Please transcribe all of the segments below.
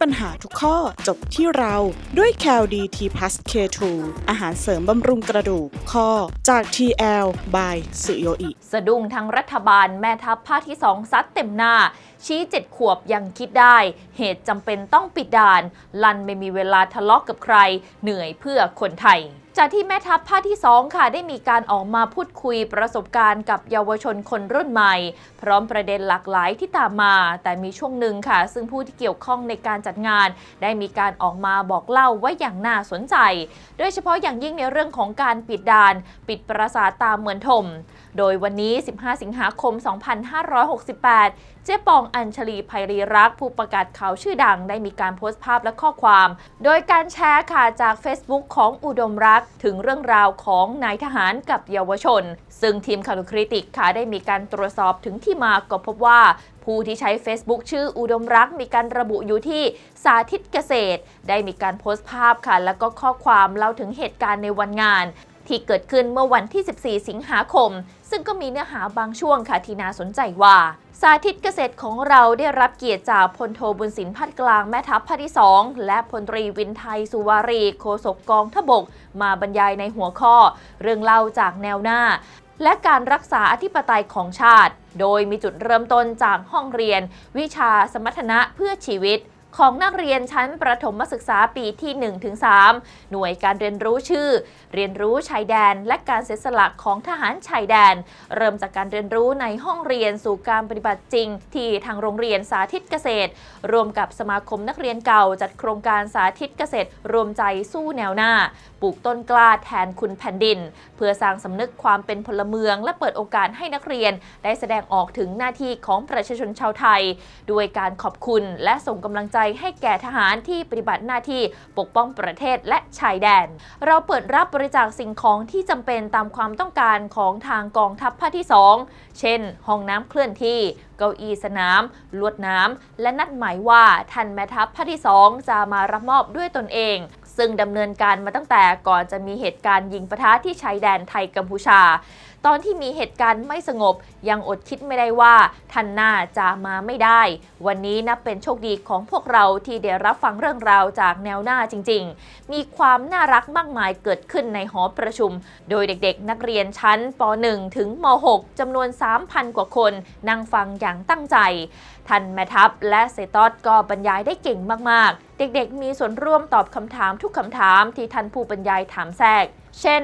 ปัญหาทุกข้อจบที่เราด้วย c a l d t plus K2 อาหารเสริมบำรุงกระดูกข้อจาก TL by สุโยอิ สะดุ้งทั้งรัฐบาลแม่ทัพภาคที่สองซัดเต็มหน้า ชี้เจ็ดขวบยังคิดได้ เหตุจำเป็นต้องปิดด่าน ลันไม่มีเวลาทะเลาะกกับใคร เหนื่อยเพื่อคนไทยจากที่แม่ทัพภาคที่ 2 ค่ะ ได้มีการออกมาพูดคุยประสบการณ์กับเยาวชนคนรุ่นใหม่ พร้อมประเด็นหลากหลายที่ตามมา แต่มีช่วงหนึ่งค่ะ ซึ่งผู้ที่เกี่ยวข้องในการจัดงาน ได้มีการออกมาบอกเล่าไว้อย่างน่าสนใจ โดยเฉพาะอย่างยิ่งในเรื่องของการปิดด่าน ปิดปราสาทตามเหมือนถมโดยวันนี้ 15 สิงหาคม 2568 เจ๊ปองอัญชลีไพรีรักผู้ประกาศข่าวชื่อดังได้มีการโพสต์ภาพและข้อความ โดยการแชร์ค่ะจาก Facebook ของอุดมรักถึงเรื่องราวของนายทหารกับเยาวชน ซึ่งทีมข่าวคริติกค่ะได้มีการตรวจสอบถึงที่มาก็พบว่าผู้ที่ใช้ Facebook ชื่ออุดมรักมีการระบุอยู่ที่สาธิตเกษตร ได้มีการโพสต์ภาพค่ะ แล้วก็ข้อความเล่าถึงเหตุการณ์ในวันงาน ที่เกิดขึ้นเมื่อวันที่ 14 สิงหาคม ซึ่งก็มีเนื้อหาบางช่วงค่ะที่น่าสนใจว่า สาธิตเกษตรของเราได้รับเกียรติจากพลโทบุญสินพัดกลางแม่ทัพภาคที่ 2 และพลตรีวินไทยสุวารีโฆษกกองทบก มาบรรยายในหัวข้อ เรื่องเล่าจากแนวหน้า และการรักษาอธิปไตยของชาติ โดยมีจุดเริ่มต้นจากห้องเรียน วิชาสมรรถนะเพื่อชีวิต ของนักเรียนชั้นประถมศึกษาปีที่ 1-3 หน่วยการเรียนรู้ชื่อ เรียนรู้ชายแดน และการเสียสละของทหารชายแดน เริ่มจากการเรียนรู้ในห้องเรียนสู่การปฏิบัติจริง ที่ทางโรงเรียนสาธิตเกษตร รวมกับสมาคมนักเรียนเก่าจัดโครงการสาธิตเกษตร รวมใจสู้แนวหน้า ปลูกต้นกล้าแทนคุณแผ่นดิน เพื่อสร้างสำนึกความเป็นพลเมือง และเปิดโอกาสให้นักเรียน ได้แสดงออกถึงหน้าที่ของประชาชนชาวไทย ด้วยการขอบคุณและส่งกำลังใจให้แก่ทหารที่ปฏิบัติหน้าที่ปกป้องประเทศและชายแดน เราเปิดรับบริจาคสิ่งของที่จำเป็นตามความต้องการของทางกองทัพภาคที่ 2 เช่น ห้องน้ำเคลื่อนที่ เก้าอี้สนาม ลวดน้ำและนัดหมายว่าท่านแม่ทัพภาคที่ 2 จะมารับมอบด้วยตนเองซึ่งดำเนินการมาตั้งแต่ก่อนจะมีเหตุการณ์ยิงปะทะที่ชายแดนไทยกัมพูชา ตอนที่มีเหตุการณ์ไม่สงบ ยังอดคิดไม่ได้ว่าท่านน่าจะมาไม่ได้ วันนี้นับเป็นโชคดีของพวกเราที่ได้รับฟังเรื่องราวจากแนวหน้าจริง ๆ มีความน่ารักมากมายเกิดขึ้นในหอประชุม โดยเด็กๆ นักเรียนชั้นป .1 ถึงม .6 จำนวน 3,000 กว่าคน นั่งฟังอย่างตั้งใจท่านแม่ทัพและเซตอสก็บรรยายได้เก่งมากๆ เด็กๆ มีส่วนร่วมตอบคำถามทุกคำถามที่ท่านผู้บรรยายถามแทรก เช่น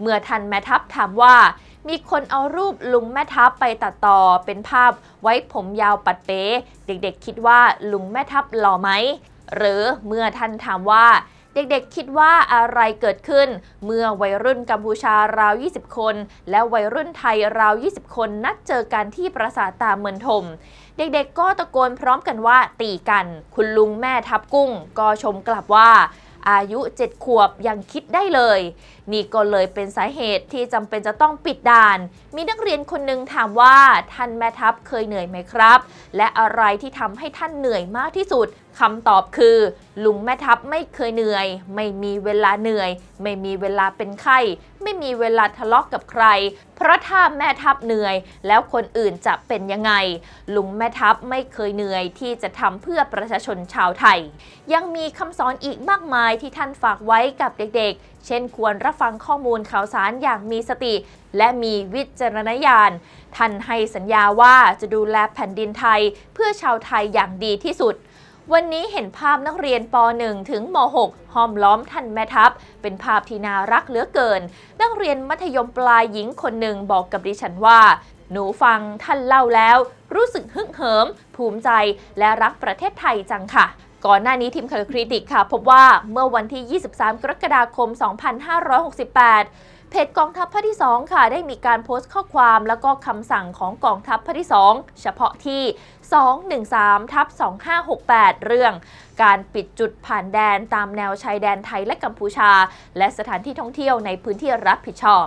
เมื่อท่านแม่ทัพถามว่า มีคนเอารูปลุงแม่ทัพไปตัดต่อเป็นภาพไว้ผมยาวปัดเป๊ะเด็กๆคิดว่าลุงแม่ทัพหล่อไหม หรือเมื่อท่านถามว่าเด็กๆ คิดว่าอะไรเกิดขึ้น เมื่อวัยรุ่นกัมพูชาราว 20 คน และวัยรุ่นไทยราว 20 คนนัดเจอกันที่ปราสาทตาเมือนทม เด็กๆ ก็ตะโกนพร้อมกันว่าตีกัน คุณลุงแม่ทับกุ้ง ก็ชมกลับว่า อายุ 7 ขวบยังคิดได้เลย นี่ก็เลยเป็นสาเหตุที่จำเป็นจะต้องปิดด่าน มีนักเรียนคนหนึ่งถามว่าท่านแม่ทัพเคยเหนื่อยไหมครับ และอะไรที่ทำให้ท่านเหนื่อยมากที่สุดคำตอบคือ ลุงแม่ทัพไม่เคยเหนื่อย ไม่มีเวลาเหนื่อย ไม่มีเวลาเป็นไข้ ไม่มีเวลาทะเลาะกกับใคร เพราะถ้าแม่ทัพเหนื่อย แล้วคนอื่นจะเป็นยังไง ลุงแม่ทัพไม่เคยเหนื่อยที่จะทำเพื่อประชาชนชาวไทย ยังมีคำสอนอีกมากมายที่ท่านฝากไว้กับเด็กๆเช่นควรรับฟังข้อมูลข่าวสารอย่างมีสติ และมีวิจารณญาณ ท่านให้สัญญาว่าจะดูแลแผ่นดินไทยเพื่อชาวไทยอย่างดีที่สุดวันนี้เห็นภาพนักเรียนป .1 ถึงม .6 ห้อมล้อมท่านแม่ทัพ เป็นภาพที่น่ารักเหลือเกิน นักเรียนมัธยมปลายหญิงคนหนึ่งบอกกับดิฉันว่า หนูฟังท่านเล่าแล้ว รู้สึกฮึกเหิม ภูมิใจและรักประเทศไทยจังค่ะ ก่อนหน้านี้ทีมข่าวคริติกค่ะ พบว่าเมื่อวันที่ 23 กรกฎาคม 2568 เพจกองทัพภาคที่ 2 ค่ะ ได้มีการโพสต์ข้อความแล้วก็คำสั่งของกองทัพภาคที่ 2 เฉพาะที่ 213ทับ2568 เรื่อง การปิดจุดผ่านแดนตามแนวชายแดนไทยและกัมพูชา และสถานที่ท่องเที่ยวในพื้นที่รับผิดชอบ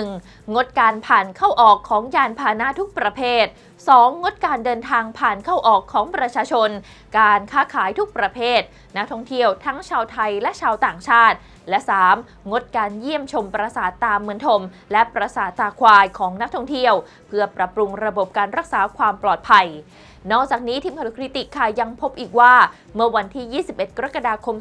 1. งดการผ่านเข้าออกของยานพาหนะทุกประเภท 2. งดการเดินทางผ่านเข้าออกของประชาชน การค้าขายทุกประเภท นักท่องเที่ยวทั้งชาวไทยและชาวต่างชาติ และ 3. งดการเยี่ยมชมปราสาทตามเมืองทม และปราสาทตาควายของนักท่องเที่ยว เพื่อปรับปรุงระบบการรักษาความปลอดภัย นอกจากนี้ทีมข่าวคริติกค่ะยังพบอีกว่า เมื่อวันที่ 21 กรกฎาคม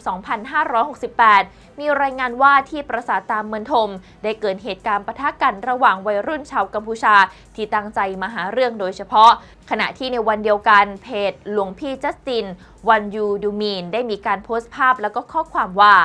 2568 มีรายงานว่าที่ปราสาทตามเมืองทม ได้เกิดเหตุการณ์ปะทะกันระหว่างวัยรุ่นชาวกัมพูชา ที่ตั้งใจมาหาเรื่องโดยเฉพาะพาะ ขณะที่ในวันเดียวกันเพจหลวงพี่จัสตินวันยูดูมีนได้มีการโพสต์ภาพแล้วก็ข้อความว่า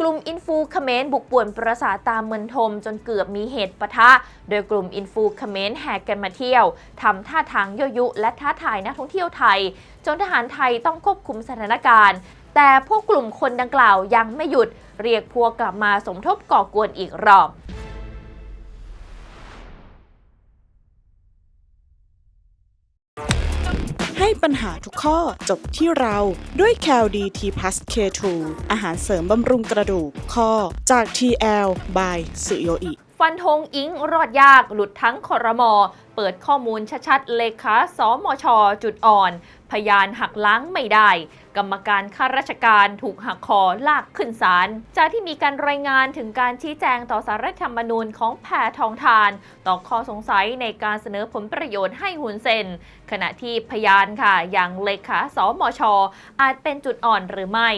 กลุ่มอินฟูเขมรบุกป่วนปราสาทตามเมืองทมจนเกือบมีเหตุปะทะ โดยกลุ่มอินฟูเขมรแห่กันมาเที่ยวทำท่าทางยั่วยุ และท้าทายนักท่องเที่ยวไทย จนทหารไทยต้องควบคุมสถานการณ์ แต่พวกกลุ่มคนดังกล่าวยังไม่หยุด เรียกพวกกลับมาสมทบก่อกวนอีกรอบ ให้ปัญหาทุกข้อจบที่เราด้วย c a l d t p l u s K2 อาหารเสริมบำรุงกระดูกข้อจาก TL by สุโยอิฟันธงอิงรอดยากหลุดทั้งคอรมอ เปิดข้อมูลชัดๆ เลขาสมช จุดอ่อน พยานหักล้างไม่ได้ กรรมการข้าราชการถูกหักคอลากขึ้นศาล จากที่มีการรายงานถึงการชี้แจงต่อสารรัฐธรรมนูญของแพทองทาน ต่อข้อสงสัยในการเสนอผลประโยชน์ให้หุนเซน ขณะที่พยานค่ะ อย่างเลขาสมช อาจเป็นจุดอ่อนหรือไม่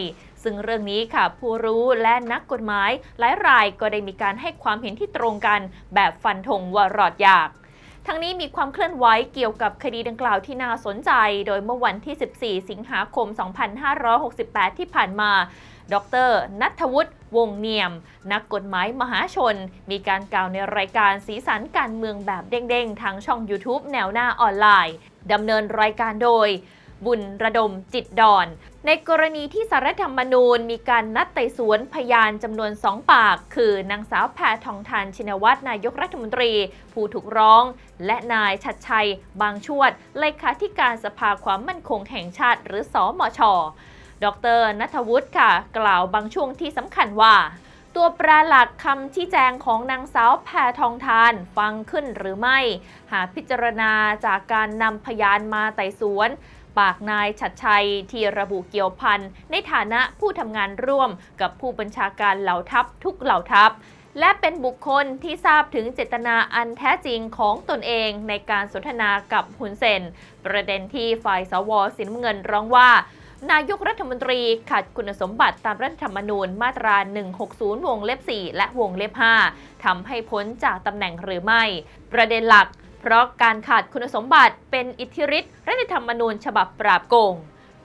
ซึ่งเรื่องนี้ค่ะผู้รู้และนักกฎหมายหลายรายก็ได้มีการให้ความเห็นที่ตรงกันแบบฟันธงว่ารอดยาก ทั้งนี้มีความเคลื่อนไหวเกี่ยวกับคดีดังกล่าวที่น่าสนใจ โดยเมื่อวันที่ 14 สิงหาคม 2568 ที่ผ่านมาดรนัทวุฒิวงเนียม นักกฎหมายมหาชน มีการกล่าวในรายการสีสันการเมืองแบบเด้งๆ ทางช่อง YouTube แนวหน้าออนไลน์ดำเนินรายการโดย บุญระดมจิตดอน ในกรณีที่สารธรรมนูญมีการนัดไต่สวนพยานจำนวนสองปาก คือนางสาวแพทองทานชินวัตรนายกรัฐมนตรี ผู้ถูกร้อง และนายชัดชัย บางชวดเลขาธิการสภาความมั่นคงแห่งชาติ หรือสอมช ดรนัทวุฒิค่ะ กล่าวบางช่วงที่สำคัญว่า ตัวแปรหลักคำชี้แจงของนางสาวแพทองทานฟังขึ้นหรือไม่ หากพิจารณาจากการนำพยานมาไต่สวน ปากนายชัดชัย ที่ระบุเกี่ยวพันในฐานะผู้ทำงานร่วมกับผู้บัญชาการเหล่าทัพทุกเหล่าทัพและเป็นบุคคลที่ทราบถึงเจตนาอันแท้จริงของตนเองในการสนทนากับฮุนเซน ประเด็นที่ฝ่ายสวสินเงินร้องว่า นายกรัฐมนตรีขัดคุณสมบัติตามรัฐธรรมนูญมาตรา 160 วงเล็บ 4 และวงเล็บ 5ทำให้พ้นจากตำแหน่งหรือไม่ ประเด็นหลัก เพราะการขาดคุณสมบัติเป็นอิทธิฤทธิรัฐธรรมนูญฉบับปราบโกง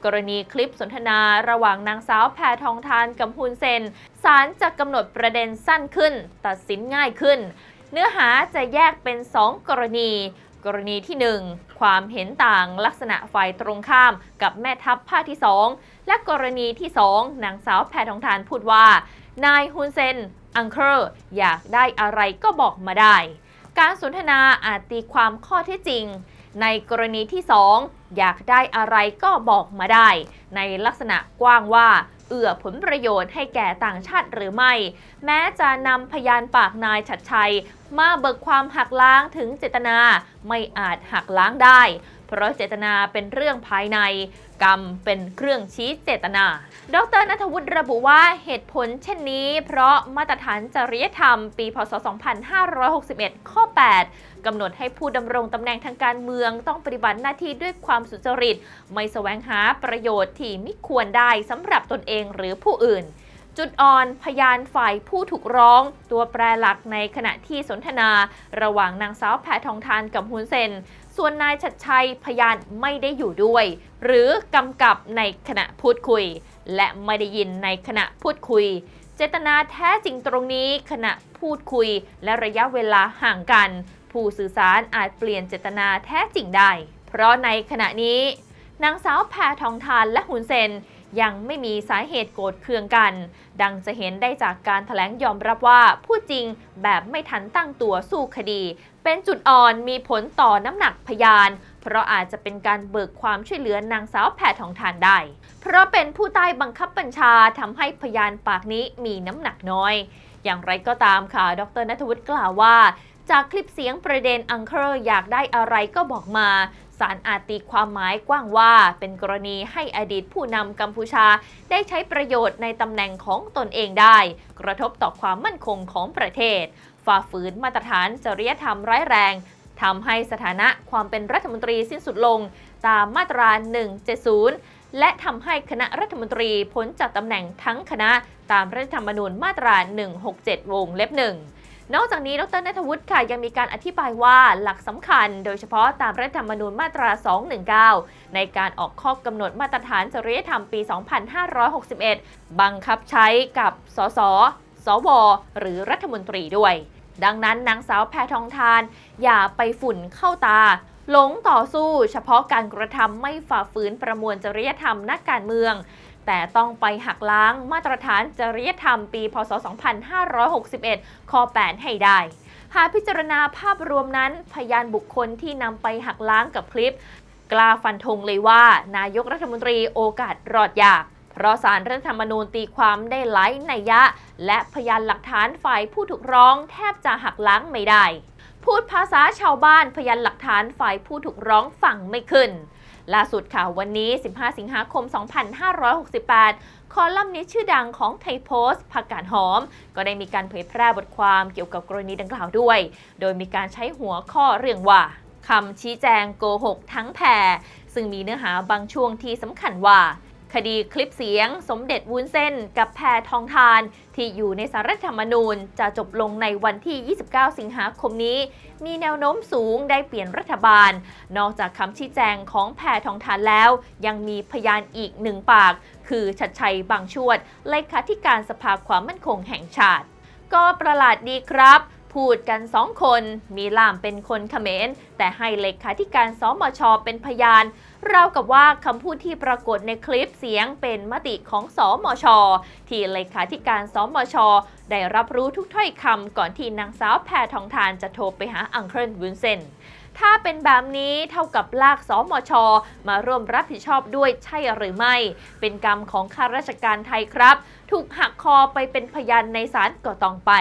กรณีคลิปสนทนาระหว่างนางสาวแพทองทานกับฮุนเซนศาลจะกำหนดประเด็นสั้นขึ้น ตัดสินง่ายขึ้น เนื้อหาจะแยกเป็น 2 กรณี กรณีที่ 1 ความเห็นต่างลักษณะฝ่ายตรงข้ามกับแม่ทัพภาคที่ 2 และกรณีที่ 2 นางสาวแพทองทานพูดว่า นายฮุนเซนอังเคอร์อยากได้อะไรก็บอกมาได้ การสนทนาอาจตีความข้อเท็จจริง ในกรณีที่ 2 อยากได้อะไรก็บอกมาได้ ในลักษณะกว้างว่า เอื้อผลประโยชน์ให้แก่ต่างชาติหรือไม่ แม้จะนำพยานปากนายชัดชัย มาเบิกความหักล้างถึงเจตนา ไม่อาจหักล้างได้ เพราะเจตนาเป็นเรื่องภายใน กรรมเป็นเครื่องชี้เจตนา ดรนัทวุฒิระบุว่าเหตุผลเช่นนี้ เพราะมาตรฐานจริยธรรม ปี พศ 2561 ข้อ 8 กำหนดให้ผู้ดำรงตำแหน่งทางการเมืองต้องปฏิบัติหน้าที่ด้วยความสุจริต ไม่แสวงหาประโยชน์ที่มิควรได้สำหรับตนเองหรือผู้อื่นจุดอ่อนพยานฝ่ายผู้ถูกร้อง ตัวแปรหลักในขณะที่สนทนา ระหว่างนางสาวแพทองทานกับฮุนเซน ส่วนนายชัดชัยพยานไม่ได้อยู่ด้วย หรือกำกับในขณะพูดคุย และไม่ได้ยินในขณะพูดคุย เจตนาแท้จริงตรงนี้ขณะพูดคุย และระยะเวลาห่างกัน ผู้สื่อสารอาจเปลี่ยนเจตนาแท้จริงได้ เพราะในขณะนี้นางสาวแพทองทานและฮุนเซนยังไม่มีสาเหตุโกรธเคืองกัน ดังจะเห็นได้จากการถแถลงยอมรับว่า ผู้จริงแบบไม่ทันตั้งตัวสู้คดี เป็นจุดอ่อนมีผลต่อน้ำหนักพยาน เพราะอาจจะเป็นการเบิกความช่วยเหลือนางสาวแพทองทานได้ เพราะเป็นผู้ใต้บังคับบัญชาทำให้พยานปากนี้มีน้ำหนักน้อย อย่างไรก็ตามค่ะ ดรนัทวุฒิกล่าวว่า จากคลิปเสียงประเด็นอังเคอร์อยากได้อะไรก็บอกมาศาลอาจตีความหมายกว้างว่า เป็นกรณีให้อดีตผู้นำกัมพูชา ได้ใช้ประโยชน์ในตำแหน่งของตนเองได้ กระทบต่อความมั่นคงของประเทศ ฝ่าฝืนมาตรฐานจริยธรรมร้ายแรงทำให้สถานะความเป็นรัฐมนตรีสิ้นสุดลงตามมาตรา 170 และทำให้คณะรัฐมนตรีพ้นจากตำแหน่งทั้งคณะตามรัฐธรรมนูญมาตรา 167 วงเล็บหนึ่งนอกจากนี้ ดรนัทวุฒิค่ะยังมีการอธิบายว่าหลักสำคัญ โดยเฉพาะตามรัฐธรรมนูญมาตรา 219 ในการออกข้อกำหนดมาตรฐานจริยธรรมปี 2561 บังคับใช้กับ สส สว หรือรัฐมนตรีด้วย ดังนั้นนางสาวแพทองทาน อย่าไปฝุ่นเข้าตา หลงต่อสู้เฉพาะการกระทำไม่ฝ่าฝืนประมวลจริยธรรมนักการเมือง แต่ต้องไปหักล้างมาตรฐานจริยธรรมปี พศ 2561 ข้อ 8 ให้ได้หากพิจารณาภาพรวมนั้น พยานบุคคลที่นำไปหักล้างกับคลิป กล้าฟันธงเลยว่า นายกรัฐมนตรีโอกาสรอดยาก เพราะสารรัฐธรรมนูญตีความได้หลายนัยยะ และพยานหลักฐานฝ่ายผู้ถูกร้องแทบจะหักล้างไม่ได้ พูดภาษาชาวบ้านพยานหลักฐานฝ่ายผู้ถูกร้องฟังไม่ขึ้นล่าสุดค่ะวันนี้ 15 สิงหาคม 2568 คอลัมนิสต์ชื่อดังของไทยโพสต์ผักกาดหอม ก็ได้มีการเผยแพร่บทความเกี่ยวกับกรณีดังกล่าวด้วย โดยมีการใช้หัวข้อเรื่องว่าคำชี้แจงโกหกทั้งแผ่ซึ่งมีเนื้อหาบางช่วงที่สำคัญว่า คดีคลิปเสียง สมเด็จวุ้นเส้น กับแพทองทาน ที่อยู่ในสารรัฐธรรมนูญ จะจบลงในวันที่ 29 สิงหาคมนี้ มีแนวโน้มสูงได้เปลี่ยนรัฐบาล นอกจากคำชี้แจงของแพทองทานแล้ว ยังมีพยานอีกหนึ่งปาก คือชัดชัยบางชวดเลขาธิการสภาความมั่นคงแห่งชาติ ก็ประหลาดดีครับ พูดกันสองคน มีล่ามเป็นคนเขมร แต่ให้เลขาธิการสมชเป็นพยานราวกับว่าคำพูดที่ปรากฏในคลิปเสียงเป็นมติของสอมช ที่เลขาธิการสมช ได้รับรู้ทุกถ้อยคำก่อนที่นางสาวแพทองทานจะโทรไปหาอังเคิลวุนเซนถ้าเป็นแบบนี้เท่ากับลากสมช มาร่วมรับผิดชอบด้วยใช่หรือไม่ เป็นกรรมของข้าราชการไทยครับ ถูกหักคอไปเป็นพยานในศาลก็ต้องไป